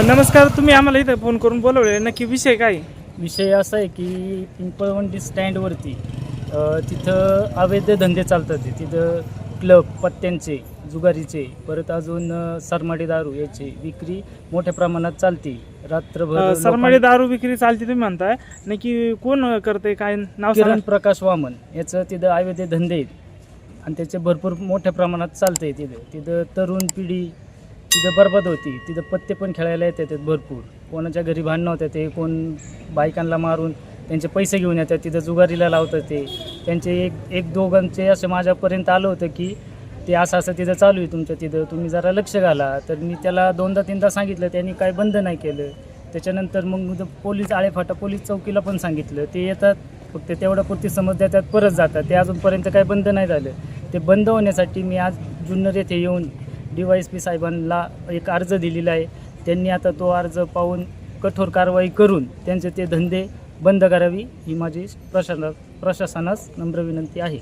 नमस्कार तुम्ही आम्हाला इथं फोन करून बोलवले नक्की विषय काय? विषय असा आहे की पिंपळवंडी स्टँडवरती तिथं अवैध धंदे चालतात. तिथं क्लब पत्त्यांचे जुगारीचे परत अजून सरमाडी दारू याची विक्री मोठ्या प्रमाणात चालते. रात्रभर सरमाडी दारू विक्री चालते तुम्ही म्हणताय. नक्की कोण करते? काय नाव किरण प्रकाश वामन. याचं तिथं अवैध धंदे आहेत. आणि त्याचे भरपूर मोठ्या प्रमाणात चालतंय तिथं. तिथं तरुण पिढी तिथं बरबाद होती. तिथं पत्ते पण खेळायला येतात भरपूर. कोणाच्या घरी भांडणं होत्या ते कोण बायकांना मारून त्यांचे पैसे घेऊन येतात तिथं जुगारीला लावतात ते. त्यांचे एक एक दोघांचे असं माझ्यापर्यंत आलं होतं की ते असं असं तिथं चालू आहे तुमच्या तिथं. तुम्ही जरा लक्ष घाला. तर मी त्याला दोनदा तीनदा सांगितलं. त्यांनी काय बंद नाही केलं. त्याच्यानंतर मग पोलीस आळेफाटा पोलीस चौकीला पण सांगितलं. ते येतात फक्त तेवढ्या पुरती समज देतात परत जातात. ते अजूनपर्यंत काय बंद नाही झालं. ते बंद होण्यासाठी मी आज जुन्नर येथे येऊन डी वाय एस पी साहेबांना एक अर्ज दिलेला आहे. त्यांनी आता तो अर्ज पाहून कठोर कारवाई करून त्यांचे ते धंदे बंद करावी ही माझी प्रशासना प्रशासनास नम्र विनंती आहे.